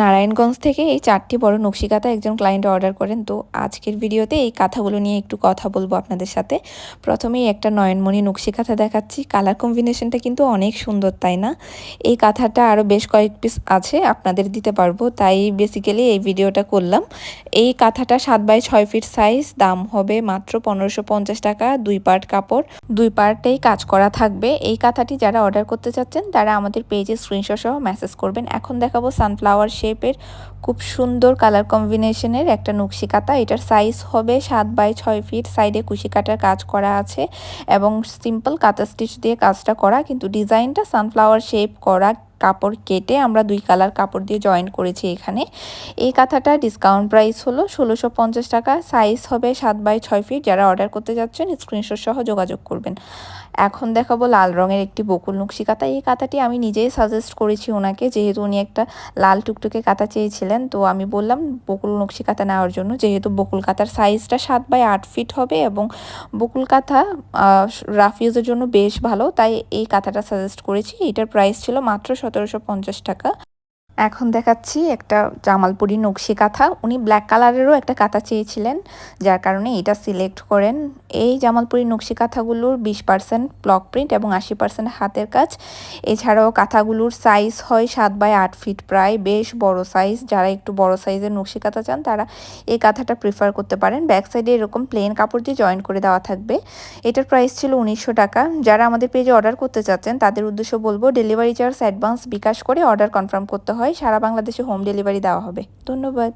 নারায়ণগঞ্জ থেকে এই চারটি বড় নকশি একজন ক্লায়েন্ট অর্ডার করেন। তো আজকের ভিডিওতে এই কাঁথাগুলো নিয়ে একটু কথা বলব আপনাদের সাথে। প্রথমেই একটা নয়নমণি নকশি কাঁথা দেখাচ্ছি কালার কম্বিনেশনটা কিন্তু অনেক সুন্দর, তাই না? এই কাঁথাটা আরও বেশ কয়েক পিস আছে, আপনাদের দিতে পারব। তাই বেসিক্যালি এই ভিডিওটা করলাম। এই কাঁথাটা সাত বাই ছয় ফিট সাইজ দাম হবে মাত্র পনেরোশো টাকা, দুই পার্ট কাপড়। দুই পার্টেই কাজ করা থাকবে। এই কাঁথাটি যারা অর্ডার করতে চাচ্ছেন, তারা আমাদের পেজে স্ক্রিনশট সহ মেসেজ করবেন। এখন দেখাবো সানফ্লাওয়ার শেপের খুব সুন্দর কালার কম্বিনেশনের একটা নকশি কাতা এটার সাইজ হবে সাত বাই ছয় ফিট সাইডে কুশি কাটার কাজ করা আছে এবং সিম্পল কাতা স্টিচ দিয়ে কাজটা করা। কিন্তু ডিজাইনটা সানফ্লাওয়ার শেপ করা কাপড় কেটে আমরা দুই কালার কাপড় দিয়ে জয়েন করেছি এখানে। এই কাঁথাটা ডিসকাউন্ট প্রাইস হলো ষোলোশো পঞ্চাশ টাকা। সাইজ হবে সাত বাই ছয় ফিট যারা অর্ডার করতে যাচ্ছেন স্ক্রিনশট সহ যোগাযোগ করবেন। এখন দেখাবো লাল রঙের একটি বকুল নকশি কাঁথা। এই কাঁথাটি আমি নিজেই সাজেস্ট করেছি ওনাকে, যেহেতু উনি একটা লাল টুকটুকে কাঁথা চেয়েছিলেন। তো আমি বললাম, বকুল নকশি কাঁথা নেওয়ার জন্য, যেহেতু বকুল কাঁথার সাইজটা সাত বাই আট ফিট হবে এবং বকুল কাঁথা রাফ ইউজের জন্য বেশ ভালো, তাই এই কাঁথাটা সাজেস্ট করেছি। এটার প্রাইস ছিল মাত্র সতেরোশো পঞ্চাশ টাকা। এখন দেখাচ্ছি একটা জামালপুরি নকশি কাঁথা। উনি ব্ল্যাক কালারেরও একটা কাঁথা চেয়েছিলেন, যার কারণে এটা সিলেক্ট করেন। এই জামালপুরি নকশি কাঁথাগুলোর বিশ পার্সেন্ট ব্লক প্রিন্ট এবং আশি পার্সেন্ট হাতের কাজ। এছাড়াও কাঁথাগুলোর সাইজ হয় সাত বাই আট ফিট প্রায়, বেশ বড় সাইজ যারা একটু বড় সাইজের নকশি কাঁথা চান, তারা এই কাঁথাটা প্রিফার করতে পারেন। ব্যাক সাইডে এরকম প্লেন কাপড় দিয়ে জয়েন করে দেওয়া থাকবে। এটার প্রাইস ছিল উনিশশো টাকা। যারা আমাদের পেজে অর্ডার করতে চাচ্ছেন, তাদের উদ্দেশ্য বলব ডেলিভারি চার্জ অ্যাডভান্স বিকাশ করে অর্ডার কনফার্ম করতে হয় সারা বাংলাদেশে হোম ডেলিভারি দেওয়া হবে। ধন্যবাদ।